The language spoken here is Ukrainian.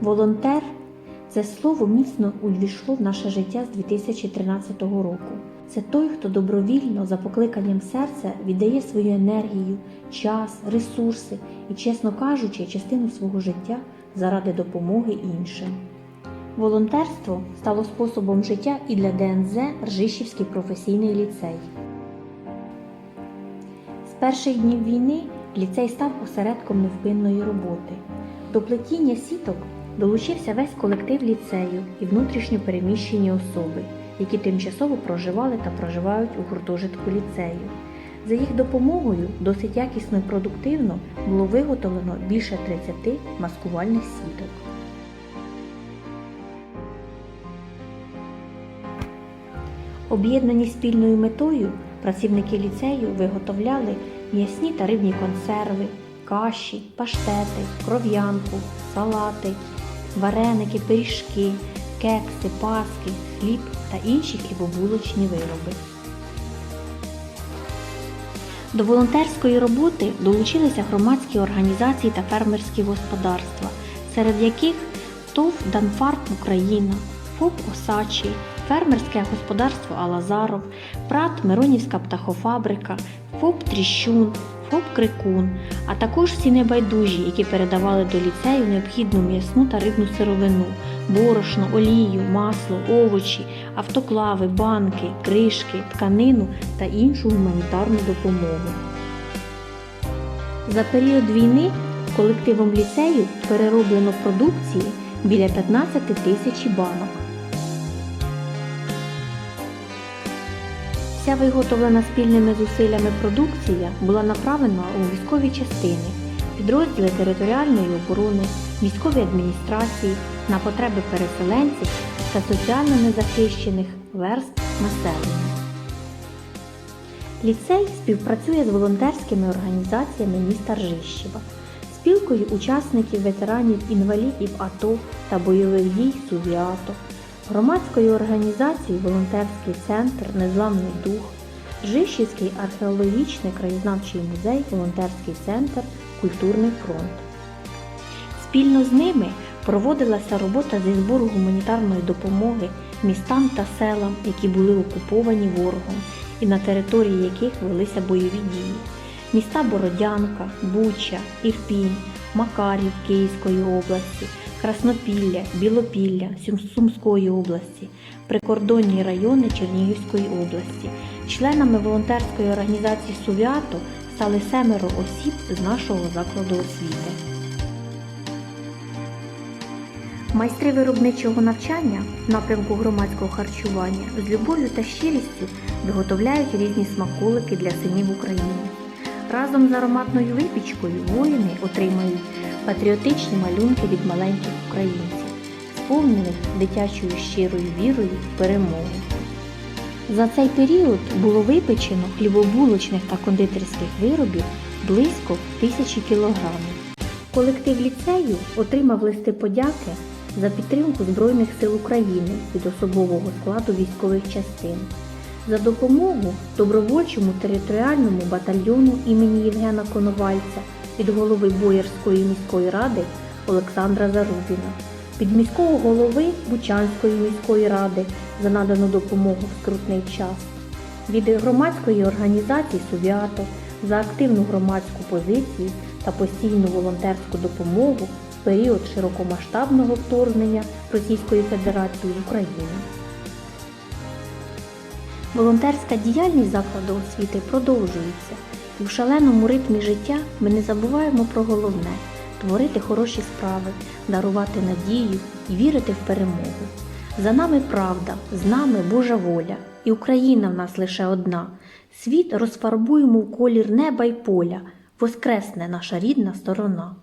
Волонтер це слово міцно увійшло в наше життя з 2013 року. Це той, хто добровільно за покликанням серця віддає свою енергію, час, ресурси і, чесно кажучи, частину свого життя заради допомоги іншим. Волонтерство стало способом життя і для ДНЗ Ржищівський професійний ліцей. З перших днів війни ліцей став осередком невпинної роботи. До плетіння сіток долучився весь колектив ліцею і внутрішньо переміщені особи, які тимчасово проживали та проживають у гуртожитку ліцею. За їх допомогою досить якісно і продуктивно було виготовлено більше 30 маскувальних сіток. Об'єднані спільною метою, працівники ліцею виготовляли м'ясні та рибні консерви, каші, паштети, кров'янку, салати, вареники, пиріжки, кекси, паски, хліб та інші хлібобулочні вироби. До волонтерської роботи долучилися громадські організації та фермерські господарства, серед яких ТОВ Данфарм Україна, ФОП Осачий, фермерське господарство Алазаров, ПРАТ Миронівська птахофабрика, ФОП Тріщун, ФОП Крикун, а також всі небайдужі, які передавали до ліцею необхідну м'ясну та рибну сировину, борошно, олію, масло, овочі, автоклави, банки, кришки, тканину та іншу гуманітарну допомогу. За період війни колективом ліцею перероблено продукції біля 15 тисяч банок. Вся виготовлена спільними зусиллями продукція була направлена у військові частини, підрозділи територіальної оборони, військові адміністрації на потреби переселенців та соціально незахищених верств населення. Ліцей співпрацює з волонтерськими організаціями міста Ржищева, спілкою учасників ветеранів інвалідів АТО та бойових дій Сувіато, громадською організацією Волонтерський центр Незламний дух, Жишівський археологічний краєзнавчий музей, Волонтерський центр Культурний фронт. Спільно з ними проводилася робота зі збору гуманітарної допомоги містам та селам, які були окуповані ворогом і на території яких велися бойові дії. Міста Бородянка, Буча, Ірпінь, Макарів Київської області, Краснопілля, Білопілля, Сум- Сумської області, прикордонні райони Чернігівської області. Членами волонтерської організації Сувіато стали семеро осіб з нашого закладу освіти. Майстри виробничого навчання в напрямку громадського харчування з любов'ю та щирістю виготовляють різні смаколики для синів України. Разом з ароматною випічкою воїни отримають патріотичні малюнки від маленьких українців, сповнених дитячою щирою вірою в перемогу. За цей період було випечено хлібобулочних та кондитерських виробів близько тисячі кілограмів. Колектив ліцею отримав листи подяки за підтримку Збройних сил України від особового складу військових частин, за допомогу добровольчому територіальному батальйону імені Євгена Коновальця від голови Боярської міської ради Олександра Зарубіна, від міського голови Бучанської міської ради за надану допомогу в скрутний час, від громадської організації Сувіато за активну громадську позицію та постійну волонтерську допомогу в період широкомасштабного вторгнення Російської Федерації в Україну. Волонтерська діяльність закладу освіти продовжується, і в шаленому ритмі життя ми не забуваємо про головне творити хороші справи, дарувати надію і вірити в перемогу. За нами правда, з нами Божа воля, і Україна в нас лише одна. Світ розфарбуємо в колір неба й поля, воскресне наша рідна сторона.